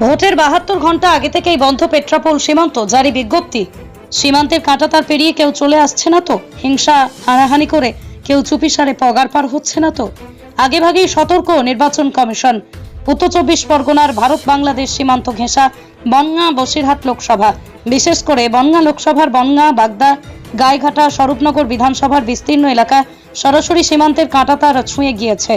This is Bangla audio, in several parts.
ভোটের বাহাত্তর ঘণ্টা আগে থেকেই বন্ধ পেট্রাপোল সীমান্ত, জারি বিজ্ঞপ্তি। সীমান্তের কাঁটাতার পেরিয়ে কেউ চলে আসছে না তো। হিংসা, হানাহানি করে কেউ চুপিসারে পগার পার হচ্ছে না তো। আগেভাগেই সতর্ক নির্বাচন কমিশন। উত্তর চব্বিশ পরগনার ভারত বাংলাদেশ সীমান্ত ঘেঁষা বনগাঁ বসিরহাট লোকসভা। বিশেষ করে বনগাঁ লোকসভার বনগাঁ, বাগদা, গাইঘাটা, স্বরূপনগর বিধানসভার বিস্তীর্ণ এলাকা সরাসরি সীমান্তের কাঁটাতার ছুঁয়ে গিয়েছে।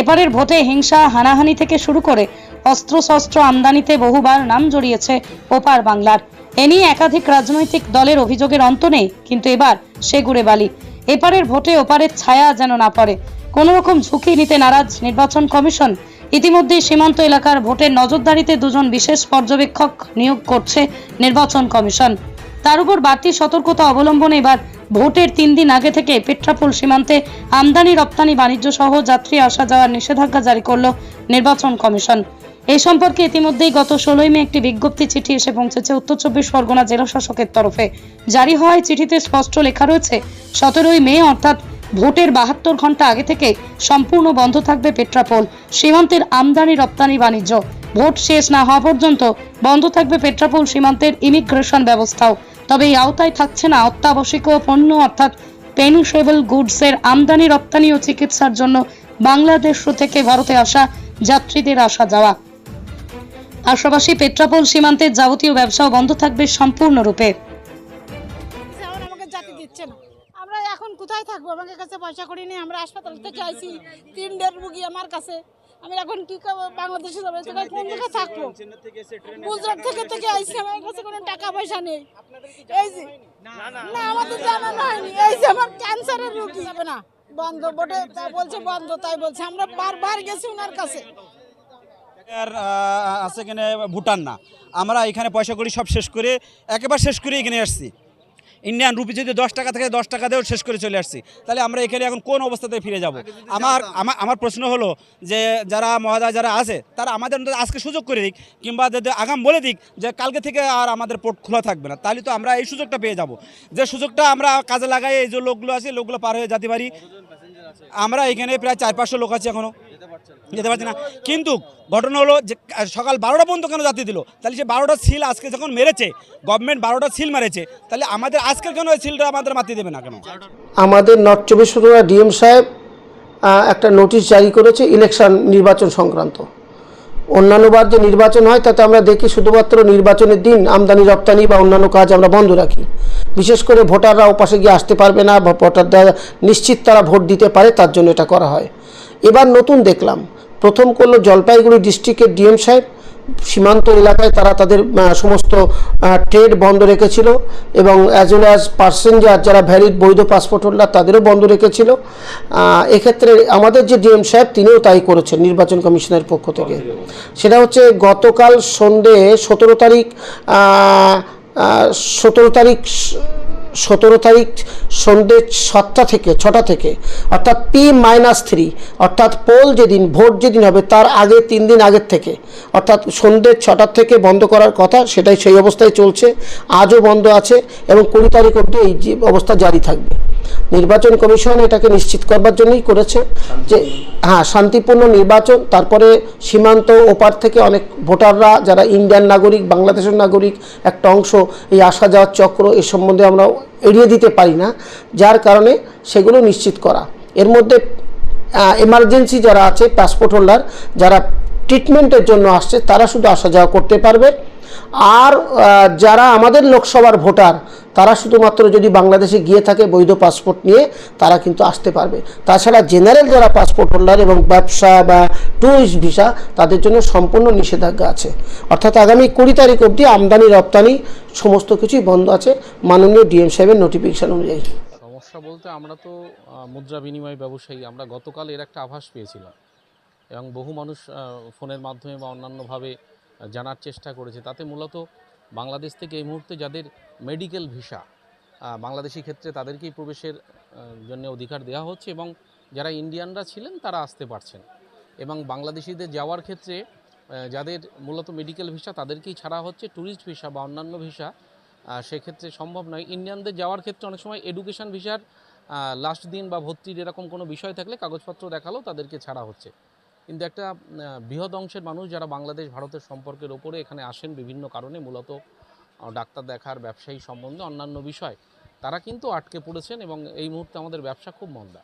এপারের ভোটে হিংসা, হানাহানি থেকে শুরু করে অস্ত্রশস্ত্র আমদানিতে বহুবার নাম জড়িয়েছে ওপার বাংলার। এ নিয়ে একাধিক রাজনৈতিক দলের অভিযোগের অন্ত নেই, কিন্তু এবার সে গুড়ে বালি। এপারের ভোটে ওপারের ছায়া যেন না পড়ে। কোনো রকম ঝুঁকি নিতে নারাজ নির্বাচন কমিশন। ইতিমধ্যে সীমান্ত এলাকার ভোটের নজরদারিতে দুজন বিশেষ পর্যবেক্ষক নিয়োগ করছে নির্বাচন কমিশন। তার উপর বাড়তি সতর্কতা অবলম্বনে এবার ভোটের তিন দিন আগে থেকে পেট্রাপোল সীমান্তে আমদানি, রপ্তানি, বাণিজ্য সহ যাত্রী আসা যাওয়ার নিষেধাজ্ঞা জারি করল নির্বাচন কমিশন। এই সম্পর্কে ইতিমধ্যেই গত ষোলোই মে একটি বিজ্ঞপ্তি চিঠি এসে পৌঁছেছে উত্তর চব্বিশ পরগনা জেলা শাসকের তরফে। জারি হওয়ায় চিঠিতে স্পষ্ট লেখা রয়েছে, সতেরোই মে অর্থাৎ ভোটের বাহাত্তর ঘণ্টা আগে থেকে সম্পূর্ণ বন্ধ থাকবে পেট্রাপোল, সীমান্তের আমদানি, রপ্তানি, বাণিজ্য। ভোট শেষ না হওয়া পর্যন্ত বন্ধ থাকবে পেট্রাপোল সীমান্তের ইমিগ্রেশন ব্যবস্থাও। তবে এই আওতায় থাকছে না অত্যাবশ্যকীয় পণ্য, অর্থাৎ পেনিশেবল গুডসের আমদানি, রপ্তানি ও চিকিৎসার জন্য বাংলাদেশ থেকে ভারতে আসা যাত্রীদের আসা যাওয়া। পাশাপাশি পেট্রাপোল সীমান্তের যাবতীয় ব্যবসাও বন্ধ থাকবে সম্পূর্ণরূপে। আমরা এখন কোথায় থাকব? আমাদের কাছে পয়সা করি নেই, আমরা হাসপাতাল থেকে আইছি তিনটের রুগী আমার কাছে। আমি এখন কি বাংলাদেশে যাব কোন জায়গায় থাকব? গুজরাট থেকে থেকে আইছি আমার কাছে কোনো টাকা পয়সা নেই। এই যে না আমাদের জানানো হয়নি। এই যে আমার ক্যান্সারের রুগী যাবে না। বন্ধ বোটে তা বলছে বন্ধ তাই বলছে। আমরা বারবার গেছি ওনার কাছে। আর আছে এখানে ভুটান না। আমরা এখানে পয়সা করি সব শেষ করে একেবারে শেষ করে এখানে আসছি। ইন্ডিয়ান রুপি যদি দশ টাকা থেকে দশ টাকা দিয়েও শেষ করে চলে আসছি। তাহলে আমরা এখানে এখন কোন অবস্থাতে ফিরে যাব? আমার আমার আমার প্রশ্ন হলো যে যারা মহোদয় যারা আছে তারা আমাদের আজকে সুযোগ করে দিক কিংবা যদি আগাম বলে দিক যে কালকে থেকে আর আমাদের পোর্ট খোলা থাকবে না তাহলে তো আমরা এই সুযোগটা পেয়ে যাব। যে সুযোগটা আমরা কাজে লাগাই এই যে লোকগুলো আছে লোকগুলো পার হয়ে যেতে পারি। আমরা এখানে প্রায় চার পাঁচশো লোক আছে এখনও। যেতে পারছি না। কিন্তু ঘটনা হলো যে সকাল বারোটা পর্যন্ত কেন জাতি দিল? তাহলে সে বারোটা সিল আজকে যখন মেরেছে গভর্নমেন্ট বারোটা সিল মেরেছে, তাহলে আমাদের আজকের কেন ওই সিলটা আমাদের মাতিয়ে দেবে না কেন? আমাদের নর্থ চব্বিশ পরগনা ডিএম সাহেব একটা নোটিশ জারি করেছে ইলেকশন নির্বাচন সংক্রান্ত। অন্যান্যবার যে নির্বাচন হয়, তাতে আমরা দেখি শুধুমাত্র নির্বাচনের দিন আমদানি, রপ্তানি বা অন্যান্য কাজ আমরা বন্ধ রাখি। বিশেষ করে ভোটাররা ওপাশে গিয়ে আসতে পারবে না, ভোটাররা নিশ্চিত তারা ভোট দিতে পারে, তার জন্য এটা করা হয়। এবার নতুন দেখলাম। প্রথম করল জলপাইগুড়ি ডিস্ট্রিক্টের ডিএম সাহেব। সীমান্ত এলাকায় তারা তাদের সমস্ত ট্রেড বন্ধ রেখেছিল এবং অ্যাজ ওয়েল অ্যাজ প্যাসেঞ্জার যারা ভ্যালিড বৈধ পাসপোর্ট হোল্ডার তাদেরও বন্ধ রেখেছিল। এক্ষেত্রে আমাদের যে ডিএম সাহেব তিনিও তাই করেছেন নির্বাচন কমিশনের পক্ষ থেকে। সেটা হচ্ছে গতকাল সন্ধে সতেরো তারিখ সতেরো তারিখ সতেরো তারিখ সন্ধ্যে সাতটা থেকে, ছটা থেকে, অর্থাৎ পি মাইনাস থ্রি অর্থাৎ পোল যেদিন, ভোট যেদিন হবে, তার আগে, তিন দিন আগের থেকে, অর্থাৎ সন্ধ্যে ছটার থেকে বন্ধ করার কথা, সেটাই সেই অবস্থায় চলছে, আজও বন্ধ আছে এবং কুড়ি তারিখ অবধি এই অবস্থা জারি থাকবে। নির্বাচন কমিশন এটাকে নিশ্চিত করবার জন্যই করেছে যে হ্যাঁ শান্তিপূর্ণ নির্বাচন তারপরে সীমান্ত ওপার থেকে অনেক ভোটাররা যারা ইন্ডিয়ান নাগরিক বাংলাদেশের নাগরিক একটা অংশ এই আসা যাওয়ার চক্র এ সম্বন্ধে আমরা এড়িয়ে দিতে পারি না যার কারণে সেগুলো নিশ্চিত করা। এর মধ্যে এমার্জেন্সি যারা আছে পাসপোর্ট হোল্ডার যারা ট্রিটমেন্টের জন্য আসছে তারা শুধু আসা যাওয়া করতে পারবে। আর যারা আমাদের লোকসভার ভোটার তারা শুধুমাত্র যদি বাংলাদেশে গিয়ে থাকে বৈধ পাসপোর্ট নিয়ে, তারা কিন্তু আসতে পারবে। তাছাড়া জেনারেল যারা পাসপোর্ট হোল্ডার এবং ব্যবসা বা ট্যুরিস্ট ভিসা, তাদের জন্য সম্পূর্ণ নিষেধাজ্ঞা আছে। অর্থাৎ আগামী কুড়ি তারিখ অবধি আমদানি, রপ্তানি সমস্ত কিছুই বন্ধ আছে। মাননীয় ডিএম সাহেবের নোটিফিকেশন অনুযায়ী। সমস্যা বলতে আমরা তো মুদ্রা বিনিময় ব্যবসায়ী। আমরা গতকাল এর একটা আভাস পেয়েছিলাম। এবং বহু মানুষ ফোনের মাধ্যমে বা অন্যান্যভাবে জানার চেষ্টা করেছে। তাতে মূলত বাংলাদেশ থেকে এই মুহূর্তে যাদের মেডিকেল ভিসা বাংলাদেশি ক্ষেত্রে তাদেরকেই প্রবেশের জন্য অধিকার দেওয়া হচ্ছে এবং যারা ইন্ডিয়ানরা ছিলেন তারা আসতে পারছেন। এবং বাংলাদেশিদের যাওয়ার ক্ষেত্রে যাদের মূলত মেডিকেল ভিসা তাদেরকেই ছাড়া হচ্ছে ট্যুরিস্ট ভিসা বা অন্যান্য ভিসা। সেক্ষেত্রে সম্ভব নয়। ইন্ডিয়ানদের যাওয়ার ক্ষেত্রে অনেক সময় এডুকেশন ভিসার লাস্ট দিন বা ভর্তির এরকম কোনো বিষয় থাকলে কাগজপত্র দেখালেও তাদেরকে ছাড়া হচ্ছে। কিন্তু একটা বৃহৎ অংশের মানুষ যারা বাংলাদেশ, ভারতের সম্পর্কের ওপরে এখানে আসেন বিভিন্ন কারণে, মূলত ডাক্তার দেখার, ব্যবসায়ী সম্বন্ধে অন্যান্য বিষয়, তারা কিন্তু আটকে পড়েছেন এবং এই মুহূর্তে আমাদের ব্যবসা খুব মন্দা।